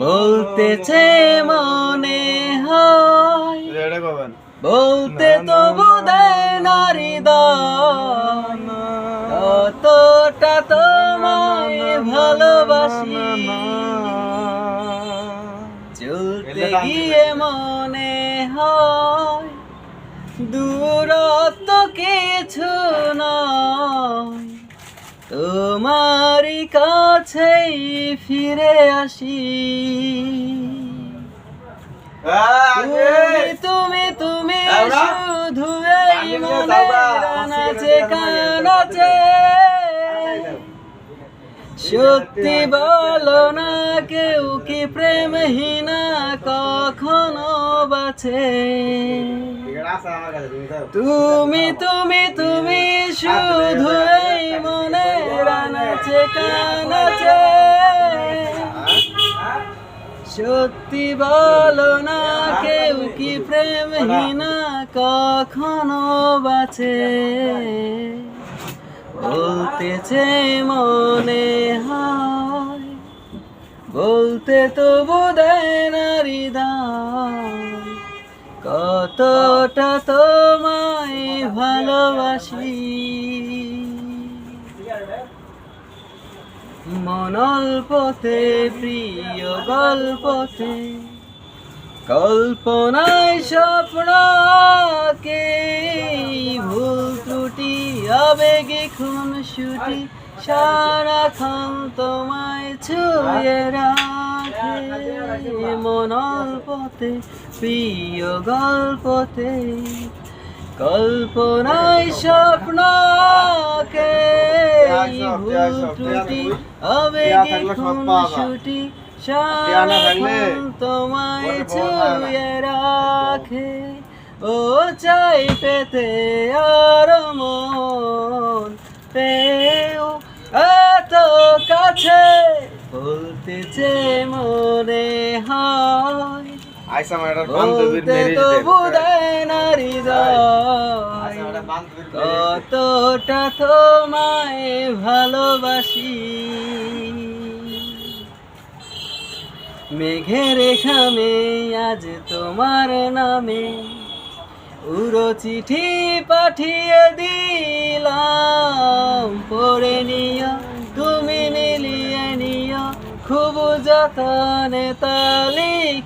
বলতেছে মনে হয়। বলতে তো বোধহয় নারী কতটা তোমায় ভালোবাসি চলতে গিয়ে মনে হয় দূরত্ব কিছু নয়। তোমারই কাছেই ফিরে আসি তুমি তুমি তুমি শুধু এই মনে নাচে কানাচে সত্যি বলো না কেউ কি প্রেমহীনা কখনো বাছে তুমি তুমি তুমি শুধু মনে সত্যি বলো না, কেউ কি প্রেমহীনা কখনো বাঁচে? বলতেছে মনে হয়, বলতে তো বোধহয় না হৃদয়। কতটা তোমায় ভালোবাসি। মনল্পতে প্রিয় গল্পতে। কল্পনায় স্বপ্নকে ভুল ত্রুটি আবেগে খুন ছুটি সারাক্ষণ তোমায় ছুঁয়ে রাখে। মনল্পতে প্রিয় গল্পতে। কল্পনায় স্বপ্নকে ভুল ত্রুটি আবেগে খুন ছুটি সারাক্ষণ তোমায় ছুঁয়ে রাখে। ও চাই পেতে আর মন। পেও এত কাছে বলতেছে মনে হয়। আইসা একটা বান্ধবীর বলতে মেরে তো দিতে বুঝায় না হৃদয় কতটা তোমায় ভালোবাসি। মেঘের খামে আজ তোমার নামে উড়ো চিঠি পাঠিয়ে দিলাম। পড়ে নিও তুমি মিলিয়ে নিও খুব যতনে তা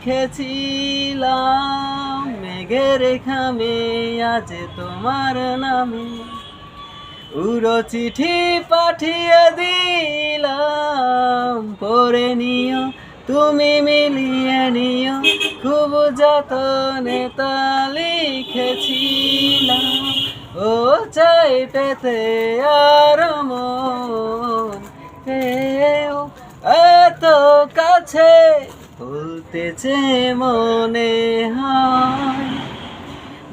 লিখেছিলাম, মেঘের খামে আজ তোমার নামে। উড়ো চিঠি পাঠিয়ে দিলাম পরে নিও, তুমি মিলিয়ে নিও, খুব যতনে তা লিখেছিলাম। ও চাই পেতে আর মন এত কাছে বলতেছে মনে হয়,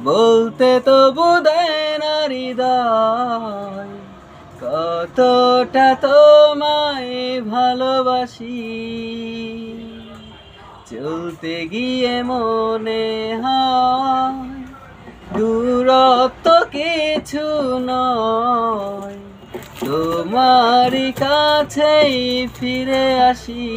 বলতে তো বোধয় না হৃদয় কতটা তোমায় ভালোবাসি, চলতে গিয়ে মনে হয়, দূরত্ব কিছু নয়। তোমারই কাছেই ফিরে আসি।